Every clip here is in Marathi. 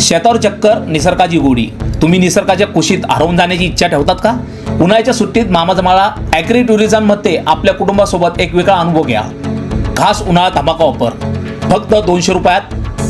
शेतावर चक्कर निसर्गाची गोडी. तुम्ही निसर्गाच्या कुशीत हरवून जाण्याची इच्छा ठेवतात का? उन्हाळ्याच्या सुट्टीत मामाजमाळा ॲग्री टुरिझममध्ये आपल्या कुटुंबासोबत एक वेगळा अनुभव घ्या. खास उन्हाळा धमाका ऑफर फक्त दोनशे रुपयात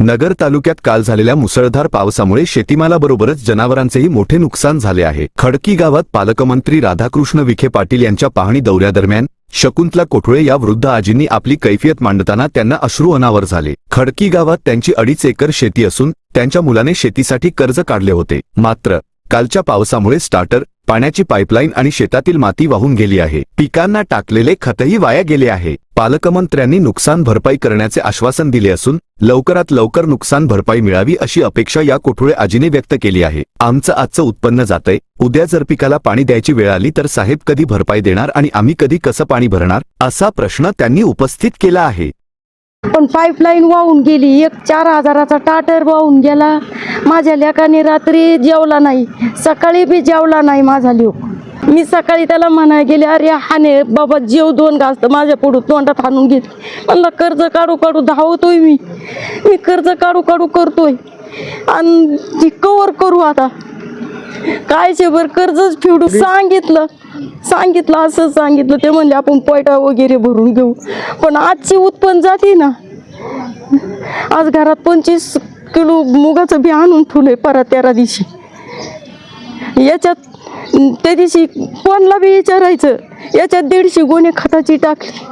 नगर तालुक्यात काल झालेल्या मुसळधार पावसामुळे शेतीमालाबरोबरच जनावरांचेही मोठे नुकसान झाले आहे. खडकी गावात पालकमंत्री राधाकृष्ण विखे पाटील यांच्या पाहणी दौऱ्यादरम्यान शकुंतला कोठुळे या वृद्ध आजींनी आपली कैफियत मांडताना त्यांना अश्रू अनावर झाले. खडकी गावात त्यांची अडीच एकर शेती असून त्यांच्या मुलाने शेतीसाठी कर्ज काढले होते. मात्र कालच्या पावसामुळे स्टार्टर पाण्याची पाईपलाईन आणि शेतातील माती वाहून गेली आहे. पिकांना टाकलेले खतही वाया गेले आहे. पालकमंत्र्यांनी नुकसान भरपाई करण्याचे आश्वासन दिले असून लवकरात लवकर नुकसान भरपाई मिळावी अशी अपेक्षा या कोठुळे आजीने व्यक्त केली आहे. आमचं आजचं उत्पन्न जातंय. उद्या जर पिकाला पाणी द्यायची वेळ आली तर साहेब कधी भरपाई देणार आणि आम्ही कधी कसं पाणी भरणार असा प्रश्न त्यांनी उपस्थित केला आहे. पण पाईपलाईन वाहून गेली. एक चार हजाराचा टाटर वाहून गेला. माझ्या लेकाने रात्री जेवला नाही. सकाळी बी जेवला नाही माझा लेक. मी सकाळी त्याला म्हणाय गेले अरे हाने बाबा जेव दोन घास तर माझ्या पुढं तोंडात हाणून घेत. म्हणलं कर्ज काढू काढू धावतोय मी. मी कर्ज काढू काढू करतोय. आणि ती कवर करू आता. कायचे बर कर्जच फेडू. सांगितलं. सांगितलं असं सांगितलं. ते म्हणले आपण पैटा वगैरे भरून घेऊ. पण आजची उत्पन्न जाते ना. आज घरात पंचवीस किलो मुगाचं बी आणून ठेवलंय परत तेरा दिवशी. याच्यात त्या दिवशी कोणला बी विचारायचं याच्यात दीडशे गोणे खताची टाकली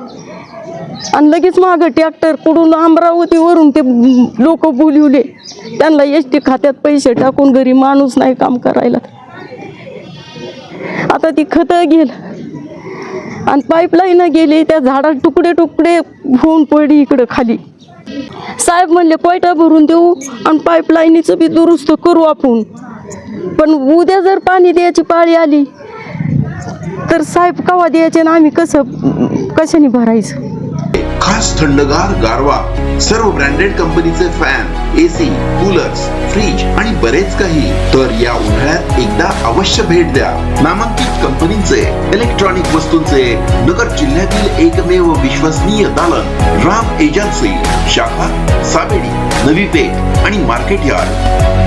आणि लगेच मागं ट्रॅक्टर कुठून अमरावतीवरून ते लोक बोलवले. त्यांना एस टी खात्यात पैसे टाकून घरी माणूस नाही काम करायला. आता ती खतं गेलं आणि पाईपलाईन गेली त्या झाडात तुकडे तुकडे होऊन पडली इकडं खाली. साहेब म्हणले कोयटा भरून देऊ आणि पाईपलाईनीचं बी दुरुस्त करू आपण. पण उद्या जर पाणी द्यायची पाळी आली तर साहेब कवा द्यायचे ना आम्ही कसं कशाने भरायचं? खास थंडगार गारवा सर्व ब्रँडेड कंपनीचे फॅन एसी कूलर्स फ्रीज आणि बरेच काही. तर या उन्हाळ्यात एकदा अवश्य भेट द्या. नामांकित कंपनीचे इलेक्ट्रॉनिक वस्तूंचे नगर जिल्ह्यातील एकमेव विश्वसनीय दालन राम एजन्सी शाखा साबेडी नवी पेठ आणि मार्केट यार्ड.